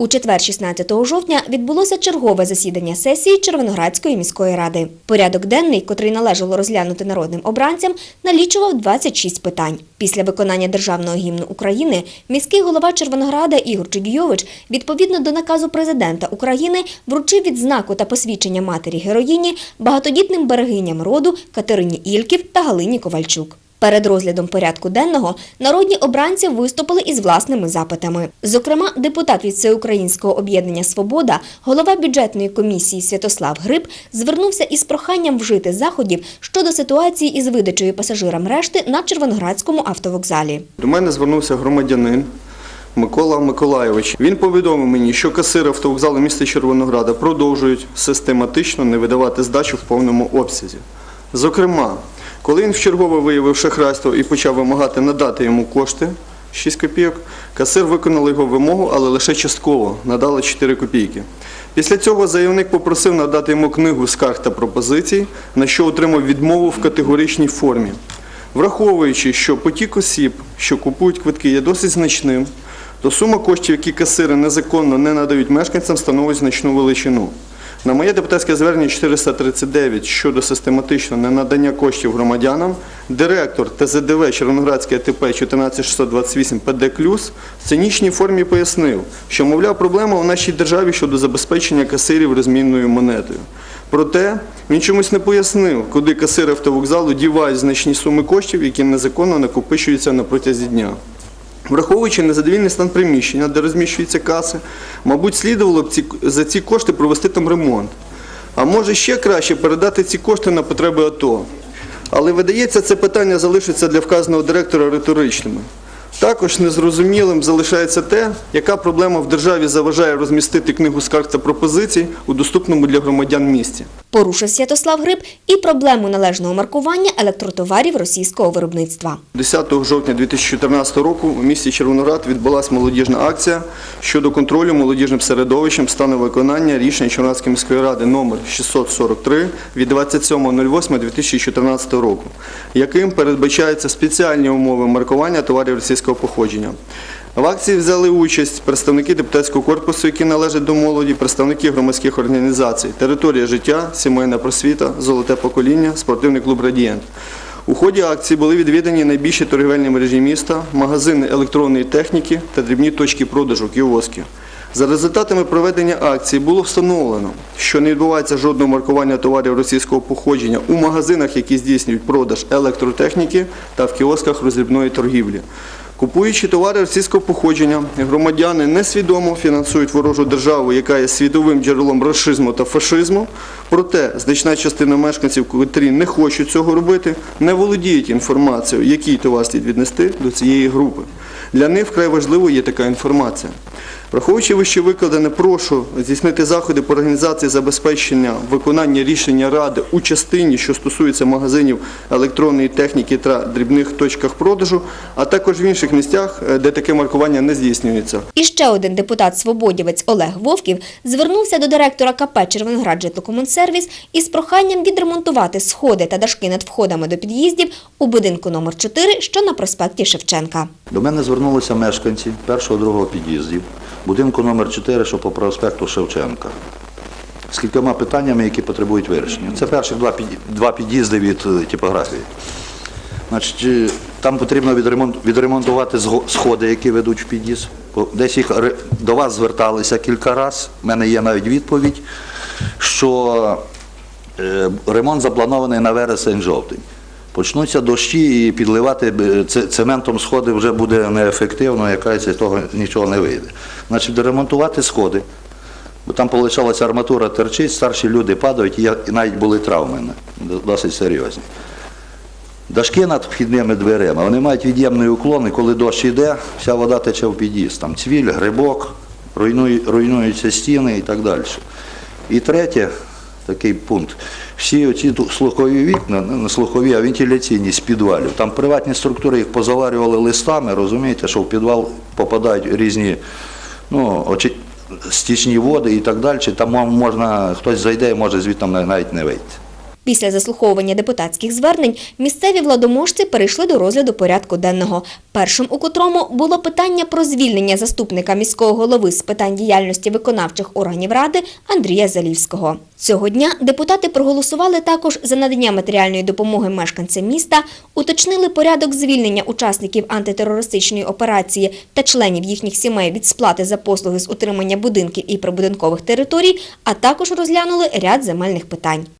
У четвер, 16 жовтня, відбулося чергове засідання сесії Червоноградської міської ради. Порядок денний, котрий належало розглянути народним обранцям, налічував 26 питань. Після виконання державного гімну України міський голова Червонограда Ігор Чигійович відповідно до наказу президента України вручив відзнаку та посвідчення матері героїні багатодітним берегиням роду Катерині Ільків та Галині Ковальчук. Перед розглядом порядку денного народні обранці виступили із власними запитами. Зокрема, депутат від Всеукраїнського об'єднання Свобода, голова бюджетної комісії Святослав Гриб звернувся із проханням вжити заходів щодо ситуації із видачею пасажирам решти на Червоноградському автовокзалі. До мене звернувся громадянин Микола Миколайович. Він повідомив мені, що касири автовокзалу міста Червонограда продовжують систематично не видавати здачу в повному обсязі. Зокрема, коли він вчергове виявив шахрайство і почав вимагати надати йому кошти 6 копійок, касир виконав його вимогу, але лише частково надали 4 копійки. Після цього заявник попросив надати йому книгу скарг та пропозицій, на що отримав відмову в категоричній формі. Враховуючи, що потік осіб, що купують квитки, є досить значним, то сума коштів, які касири незаконно не надають мешканцям, становить значну величину. На моє депутатське звернення 439 щодо систематичного ненадання коштів громадянам, директор ТЗДВ Червоноградське АТП 14628 ПД Клюс в цинічній формі пояснив, що, мовляв, проблема у нашій державі щодо забезпечення касирів розмінною монетою. Проте він чомусь не пояснив, куди касири автовокзалу дівають значні суми коштів, які незаконно накопичуються на протязі дня. Враховуючи незадовільний стан приміщення, де розміщуються каси, мабуть, слідувало б ці, за ці кошти провести там ремонт. А може ще краще передати ці кошти на потреби АТО. Але видається, це питання залишиться для вказаного директора риторичними. Також незрозумілим залишається те, яка проблема в державі заважає розмістити книгу скарг та пропозицій у доступному для громадян місці. Порушив Святослав Гриб і проблему належного маркування електротоварів російського виробництва. 10 жовтня 2014 року у місті Червоноград відбулася молодіжна акція щодо контролю молодіжним середовищем стану виконання рішення Червоноградської міської ради номер 643 від 27.08.2014 року, яким передбачаються спеціальні умови маркування товарів російського походження. В акції взяли участь представники депутатського корпусу, які належать до молоді, представники громадських організацій, територія життя, сімейна просвіта, золоте покоління, спортивний клуб Радієнт. У ході акції були відвідані найбільші торгівельні мережі міста, магазини електронної техніки та дрібні точки продажу кіоски. За результатами проведення акції було встановлено, що не відбувається жодного маркування товарів російського походження у магазинах, які здійснюють продаж електротехніки та в кіосках роздрібної торгівлі. Купуючи товари російського походження, громадяни несвідомо фінансують ворожу державу, яка є світовим джерелом расизму та фашизму. Проте значна частина мешканців, котрі не хочуть цього робити, не володіють інформацією, який товар слід віднести до цієї групи. Для них вкрай важливою є така інформація. Враховуючи вище викладене, прошу здійснити заходи по організації забезпечення виконання рішення Ради у частині, що стосується магазинів електронної техніки та дрібних точках продажу, а також в інших місцях, е, де таке маркування не здійснюється. І ще один депутат свободівець Олег Вовків звернувся до директора КП Червоноград Житлокомунсервіс із проханням відремонтувати сходи та дашки над входами до під'їздів у будинку номер 4, що на проспекті Шевченка. До мене звернулися мешканці першого другого під'їздів, будинку номер 4, що по проспекту Шевченка. З кількома питаннями, які потребують вирішення. Це перших два, під- два під'їзди від е, типографії. Значить, е, там потрібно відремонт- відремонтувати сходи, які ведуть в під'їзд. Десь їх до вас зверталися кілька разів. У мене є навіть відповідь, що е, ремонт запланований на вересень-жовтень. Почнуться дощі і підливати е, цементом сходи вже буде неефективно, якась з того нічого не вийде. Значить, ремонтувати сходи, бо там полишалася арматура терчить, старші люди падають, і навіть були травми досить серйозні. Дашки над вхідними дверима, вони мають від'ємний уклон, і коли дощ йде, вся вода тече в під'їзд. Там цвіль, грибок, руйнуються стіни і так далі. І третє, такий пункт. Всі оці слухові вікна, не слухові, а вентиляційні з підвалів. Там приватні структури їх позаварювали листами, розумієте, що в підвал попадають різні ну, очі- стічні води і так далі. Там можна, хтось зайде і може звідти навіть не вийти. Після заслуховування депутатських звернень місцеві владоможці перейшли до розгляду порядку денного, першим у котрому було питання про звільнення заступника міського голови з питань діяльності виконавчих органів ради Андрія Залівського. Цього дня депутати проголосували також за надання матеріальної допомоги мешканцям міста, уточнили порядок звільнення учасників антитерористичної операції та членів їхніх сімей від сплати за послуги з утримання будинків і прибудинкових територій, а також розглянули ряд земельних питань.